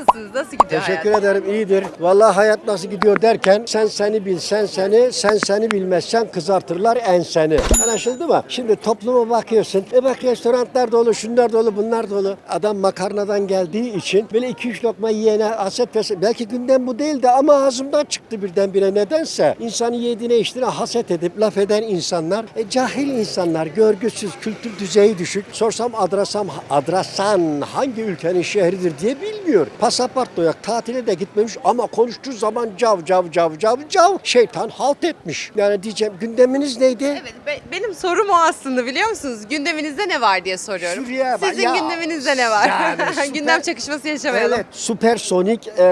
is Nasılsınız? Nasıl gidiyor Teşekkür hayat? ederim iyidir. Vallahi hayat nasıl gidiyor derken sen seni bil sen seni sen seni bilmezsen kızartırlar enseni. Anlaşıldı mı? Şimdi topluma bakıyorsun. E bak restoranlar dolu şunlar dolu bunlar dolu. Adam makarnadan geldiği için böyle iki üç lokma yiyene haset pes belki günden bu değildi ama ağzımdan çıktı birdenbire nedense. İnsanı yediğine içtiğine haset edip laf eden insanlar e, cahil insanlar görgüsüz kültür düzeyi düşük. Sorsam adrasam adrasan hangi ülkenin şehridir diye bilmiyor. Pasaport da yok tatile de gitmemiş ama konuştuğu zaman cav cav cav cav cav şeytan halt etmiş. Yani diyeceğim gündeminiz neydi? Evet, be- benim sorum o aslında biliyor musunuz? Gündeminizde ne var diye soruyorum. Şuraya bak Sizin ya. gündeminizde ne var? Yani süper- Gündem çakışması yaşamayalım. Evet, süpersonik e,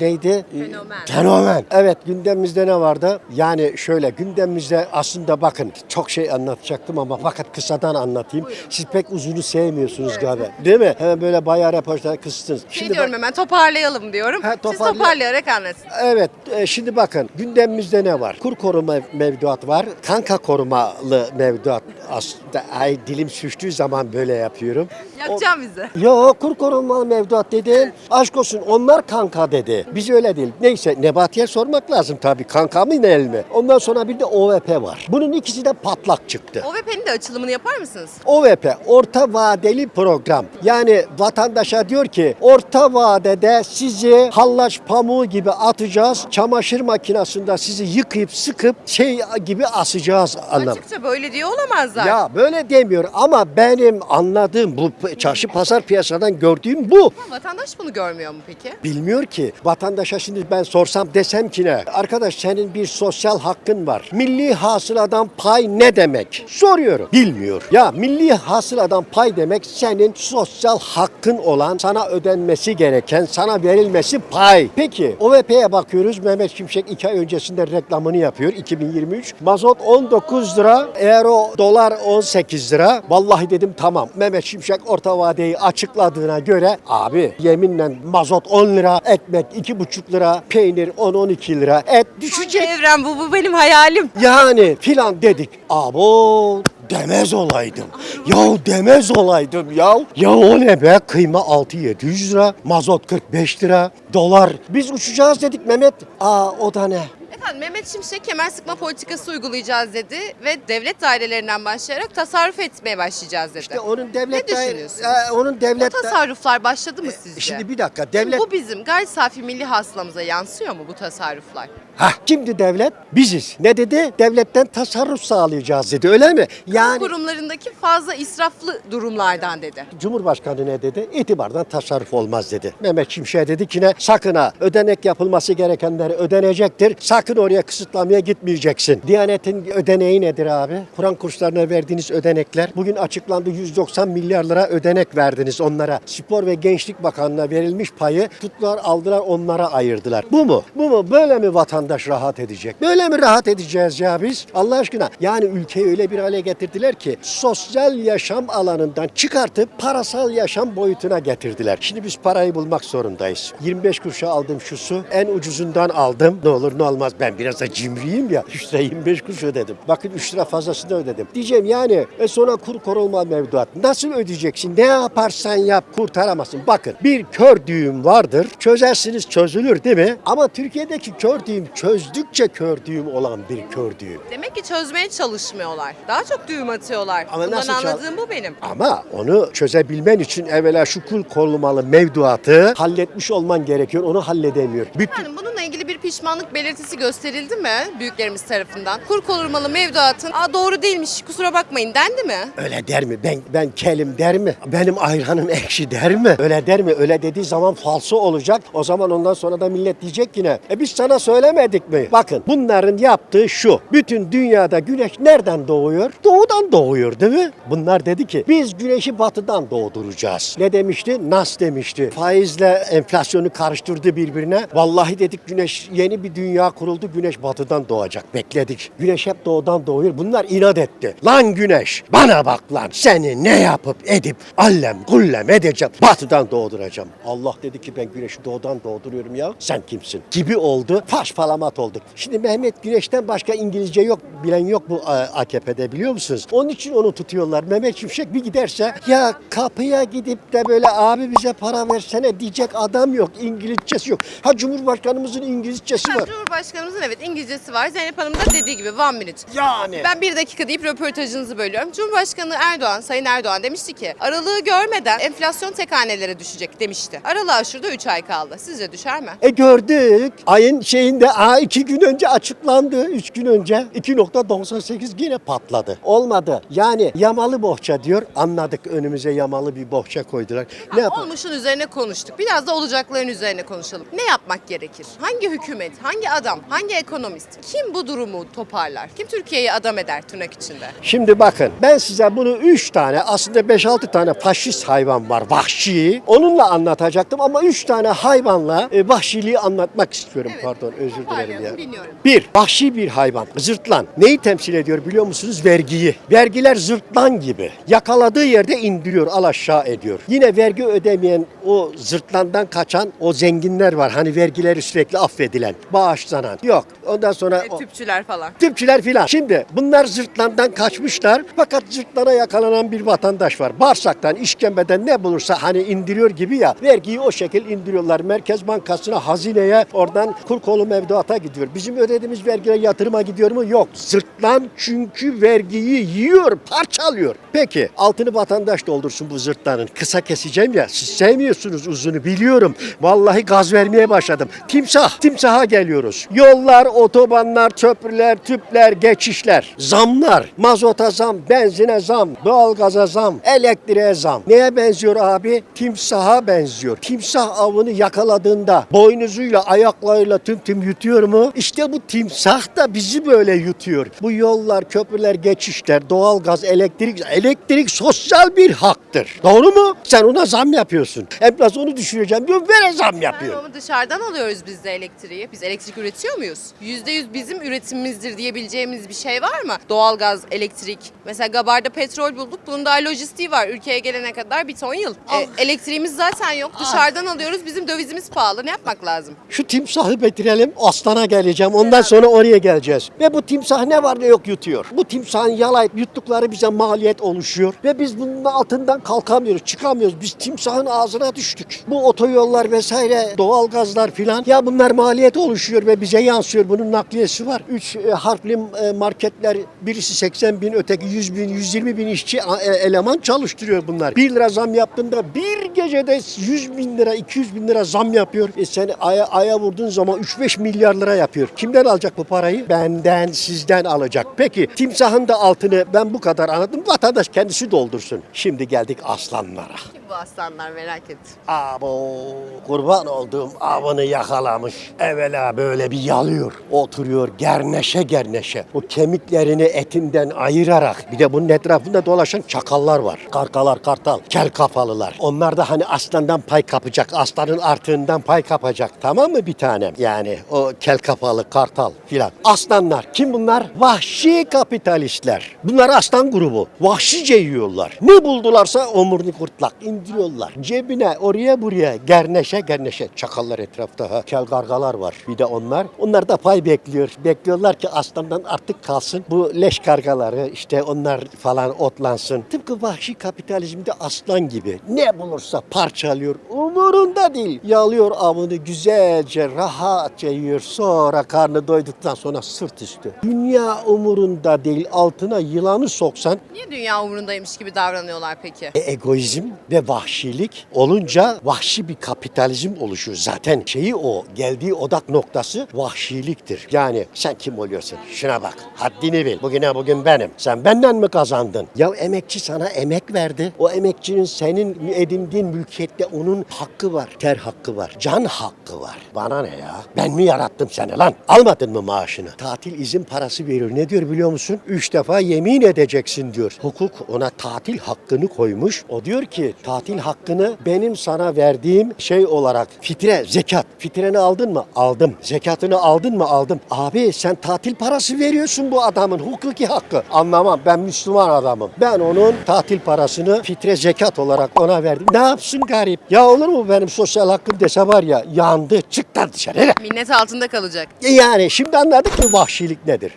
neydi? Fenomen. Fenomen. Evet, gündemimizde ne vardı? Yani şöyle, gündemimizde aslında bakın çok şey anlatacaktım ama fakat kısadan anlatayım. Siz pek uzunu sevmiyorsunuz galiba. Değil mi? Hemen böyle bayağı reportajlar kıstınız. Şey diyorum hemen toparlayalım diyorum. Ha, Siz toparlay- toparlayarak anlatın. Evet, e, şimdi bakın gündemimizde ne var? Kur koruma mevduat var, kanka korumalı mevduat. Aslında ay dilim sürçtüğü zaman böyle yapıyorum. Yakacağım bizi. Yo kur korumalı mevduat dedi. Aşk olsun onlar kanka dedi. Biz öyle değil. Neyse Nebati'ye sormak lazım tabii. Kanka mı ne mi? Ondan sonra bir de OVP var. Bunun ikisi de patlak çıktı. OVP'nin de açılımını yapar mısınız? OVP orta vadeli program. Yani vatandaşa diyor ki orta vadede sizi hallaç pamuğu gibi atacağız. Çamaşır makinesinde sizi yıkayıp sıkıp şey gibi asacağız anlam. Açıkça böyle diyor olamazlar. Ya böyle demiyor ama benim anladığım bu çarşı pazar piyasadan gördüğüm bu. Ama Vatandaş bunu görmüyor mu peki? Bilmiyor ki. Vatandaşa şimdi ben sorsam desem ki ne? Arkadaş senin bir sosyal hakkın var. Milli hasıladan pay ne demek? Soruyorum. Bilmiyor. Ya milli hasıladan pay demek senin sosyal hakkın olan, sana ödenmesi gereken, sana verilmesi pay. Peki OVP'ye bakıyoruz. Mehmet Şimşek iki ay öncesinde reklamını yapıyor. 2023. Mazot 19 lira. Eğer o dolar 18 lira. Vallahi dedim tamam. Mehmet Şimşek orta vadeyi açıkladığına göre abi yeminle mazot 10 lira, ekmek 2,5 lira, peynir 10-12 lira, et düşecek. Evren bu, bu benim hayalim. Yani filan dedik. Abo demez olaydım. Ya demez olaydım ya. Ya o ne be? Kıyma 6-700 lira, mazot 45 lira, dolar. Biz uçacağız dedik Mehmet. Aa o da ne? Efendim Mehmet Şimşek kemer sıkma politikası uygulayacağız dedi ve devlet dairelerinden başlayarak tasarruf etmeye başlayacağız dedi. İşte onun devlet Ne daire- düşünüyorsunuz? Ee, onun Bu devlet tasarruflar başladı mı sizce? Şimdi bir dakika devlet Bu bizim gayri safi milli hasılamıza yansıyor mu bu tasarruflar? Ha şimdi devlet biziz. Ne dedi? Devletten tasarruf sağlayacağız dedi. Öyle mi? Yani Kurumlarındaki fazla israflı durumlardan dedi. Cumhurbaşkanı ne dedi? İtibardan tasarruf olmaz dedi. Mehmet Şimşek dedi ki ne? Sakın ha ödenek yapılması gerekenler ödenecektir. Sakın oraya kısıtlamaya gitmeyeceksin. Diyanetin ödeneği nedir abi? Kur'an kurslarına verdiğiniz ödenekler. Bugün açıklandı 190 milyar lira ödenek verdiniz onlara. Spor ve Gençlik Bakanlığı'na verilmiş payı tuttular aldılar onlara ayırdılar. Bu mu? Bu mu? Böyle mi vatandaş rahat edecek? Böyle mi rahat edeceğiz ya biz? Allah aşkına. Yani ülkeyi öyle bir hale getirdiler ki sosyal yaşam alanından çıkartıp parasal yaşam boyutuna getirdiler. Şimdi biz parayı bulmak zorundayız. 25 kuruşa aldım şu su. En ucuzundan aldım. Ne olur ne olmaz. Ben biraz da cimriyim ya. 3 lira 25 kuruş ödedim. Bakın 3 lira fazlasını ödedim. Diyeceğim yani e sonra kur korunma mevduat. Nasıl ödeyeceksin? Ne yaparsan yap kurtaramazsın. Bakın bir kör düğüm vardır. Çözersiniz çözülür değil mi? Ama Türkiye'deki kör düğüm çözdükçe kör düğüm olan bir kör düğüm. Demek ki çözmeye çalışmıyorlar. Daha çok düğüm atıyorlar. Ama Bundan nasıl anladığım bu benim. Ama onu çözebilmen için evvela şu kur korumalı mevduatı halletmiş olman gerekiyor. Onu halledemiyor. Bütün Efendim bununla ilgili bir pişmanlık belirtisi gösterildi mi büyüklerimiz tarafından? Kur korumalı mevduatın Aa, doğru değilmiş kusura bakmayın dendi mi? Öyle der mi? Ben ben kelim der mi? Benim ayranım ekşi der mi? Öyle der mi? Öyle dediği zaman falso olacak. O zaman ondan sonra da millet diyecek yine. E biz sana söylemedik mi? Bakın bunların yaptığı şu. Bütün dünyada güneş nereden doğuyor? Doğudan doğuyor değil mi? Bunlar dedi ki biz güneşi batıdan doğduracağız. Ne demişti? Nas demişti. Faizle enflasyonu karıştırdı birbirine. Vallahi dedik güneş yeni bir dünya kuruldu. Güneş batıdan doğacak. Bekledik. Güneş hep doğudan doğuyor. Bunlar inat etti. Lan güneş bana bak lan. Seni ne yapıp edip allem kullem edeceğim. Batıdan doğduracağım. Allah dedi ki ben güneşi doğudan doğduruyorum ya. Sen kimsin? Gibi oldu. Faş falamat olduk. Şimdi Mehmet Güneş'ten başka İngilizce yok. Bilen yok bu e, AKP'de biliyor musunuz? Onun için onu tutuyorlar. Mehmet Şimşek bir giderse ya kapıya gidip de böyle abi bize para versene diyecek adam yok. İngilizcesi yok. Ha Cumhurbaşkanımızın İngilizcesi Ha, var. Cumhurbaşkanımızın evet İngilizcesi var. Zeynep Hanım da dediği gibi one minute. Yani. Ben bir dakika deyip röportajınızı bölüyorum. Cumhurbaşkanı Erdoğan, Sayın Erdoğan demişti ki aralığı görmeden enflasyon tek hanelere düşecek demişti. Aralığa şurada 3 ay kaldı. Sizce düşer mi? E gördük. Ayın şeyinde aa iki gün önce açıklandı. Üç gün önce 2.98 yine patladı. Olmadı. Yani yamalı bohça diyor. Anladık önümüze yamalı bir bohça koydular. Ne yapalım? Olmuşun üzerine konuştuk. Biraz da olacakların üzerine konuşalım. Ne yapmak gerekir? Hangi hükümet, hangi adam, hangi ekonomist? Kim bu durumu toparlar? Kim Türkiye'yi adam eder tırnak içinde? Şimdi bakın ben size bunu 3 tane aslında 5-6 tane faşist hayvan var vahşi. Onunla anlatacaktım ama 3 tane hayvanla e, vahşiliği anlatmak istiyorum. Pardon özür dilerim ya. Toparlayalım, dinliyorum. Bir, vahşi bir hayvan. Zırtlan. Neyi temsil ediyor biliyor musunuz? Vergiyi. Vergiler zırtlan gibi. Yakaladığı yerde indiriyor, al aşağı ediyor. Yine vergi ödemeyen o zırtlandan kaçan o zenginler var. Hani vergileri sürekli affedilen, bağışlanan. Yok. Ondan sonra... E, tüpçüler falan. Tüpçüler filan. Şimdi bunlar zırtlandan kaçmışlar. Fakat zırtlana yakalanan bir vatandaş var. Bağırsaktan, işkembeden ne bulursa hani indiriyor gibi ya. Vergiyi o şekil indiriyorlar. Merkez Bankası'na, hazineye, oradan kur kolu mevduata gidiyor. Bizim ödediğimiz vergiler yatırıma gidiyor mu? Yok. Zırtlan çünkü vergiyi yiyor, parçalıyor. Peki altını vatandaş doldursun bu zırtlanın. Kısa keseceğim ya. Siz sevmiyorsunuz uzunu biliyorum. Vallahi gaz vermeye başladım. Timsah, timsaha geliyoruz. Yollar, otobanlar, köprüler, tüpler, geçişler, zamlar, mazota zam, benzine zam, doğalgaza zam, elektriğe zam. Neye benziyor abi? Timsaha benziyor. Timsah avını yakaladığında boynuzuyla, ayaklarıyla tüm tüm yutuyor mu? İşte bu timsah da bizi böyle yutuyor. Bu yollar, köprüler, geçişler, doğalgaz, elektrik, elektrik sosyal bir haktır. Doğru mu? Sen ona zam yapıyorsun. Enflasyonu düşüreceğim diyor, vere zam yapıyor. Ama dışarıdan alıyoruz biz de elektriği. Biz elektrik üretiyor muyuz? %100 bizim üretimimizdir diyebileceğimiz bir şey var mı? Doğalgaz, elektrik. Mesela Gabar'da petrol bulduk. Bunun daha lojistiği var. Ülkeye gelene kadar bir ton yıl. E, elektriğimiz zaten yok. Dışarıdan alıyoruz. Bizim dövizimiz pahalı. Ne yapmak lazım? Şu timsahı bitirelim. Aslana geleceğim. Ondan sonra oraya geleceğiz. Ve bu timsah ne var ne yok yutuyor. Bu timsahın yalayıp yuttukları bize maliyet oluşuyor. Ve biz bunun altından kalkamıyoruz. Çıkamıyoruz. Biz timsahın ağzına düştük. Bu otoyollar vesaire doğalgazlar filan. Ya bunlar maliyet oluşuyor ve bize yansıyor. Bunun nakliyesi var. Üç e, harfli e, marketler birisi 80 bin öteki 100 bin 120 bin işçi e, eleman çalıştırıyor bunlar. 1 lira zam yaptığında bir gecede 100 bin lira 200 bin lira zam yapıyor. E sen aya, aya vurduğun zaman 3-5 milyar lira yapıyor. Kimden alacak bu parayı? Benden sizden alacak. Peki timsahın da altını ben bu kadar anladım. Vatandaş kendisi doldursun. Şimdi geldik aslanlara. Kim bu aslanlar merak ettim. Abo kurban olduğum avını yakalamış. Evvela böyle bir yalıyor. Oturuyor gerneşe gerneşe. O kemiklerini etinden ayırarak. Bir de bunun etrafında dolaşan çakallar var. Karkalar, kartal, kel kafalılar. Onlar da hani aslandan pay kapacak. Aslanın artığından pay kapacak. Tamam mı bir tanem? Yani o kel kafalı, kartal filan. Aslanlar. Kim bunlar? Vahşi kapitalistler. Bunlar aslan grubu. Vahşice yiyorlar. Ne buldularsa omurni kurtlak indiriyorlar. Cebine oraya buraya gerneşe gerneşe. Çakallar etrafta ha. Kel kargalar var. Bir de onlar. Onlar da pay bekliyor. Bekliyorlar ki aslandan artık kalsın. Bu leş kargaları işte onlar falan otlansın. Tıpkı vahşi kapitalizmde aslan gibi. Ne bulursa parçalıyor. Umurunda değil. Yalıyor avını güzelce rahatça yiyor. Sonra karnı doyduktan sonra sırt üstü. Dünya umurunda değil. Altına yılanı soksan Niye dünya umurundaymış gibi davranıyorlar peki? e, egoizm ve vahşilik olunca vahşi bir kapitalizm oluşuyor. Zaten şeyi o, geldiği odak noktası vahşiliktir. Yani sen kim oluyorsun? Şuna bak, haddini bil. Bugüne bugün benim. Sen benden mi kazandın? Ya emekçi sana emek verdi. O emekçinin senin edindiğin mülkiyette onun hakkı var. Ter hakkı var. Can hakkı var. Bana ne ya? Ben mi yarattım seni lan? Almadın mı maaşını? Tatil izin parası veriyor. Ne diyor biliyor musun? Üç defa yemin edeceksin diyor. Hukuk ona tatil hakkını koymuş. O diyor ki tatil hakkını benim sana verdiğim şey olarak fitre, zekat. Fitreni aldın mı? Al aldım. Zekatını aldın mı? Aldım. Abi sen tatil parası veriyorsun bu adamın hukuki hakkı. Anlamam ben Müslüman adamım. Ben onun tatil parasını fitre zekat olarak ona verdim. Ne yapsın garip? Ya olur mu benim sosyal hakkım dese var ya yandı çık lan dışarı. Minnet altında kalacak. Yani şimdi anladık mı vahşilik nedir?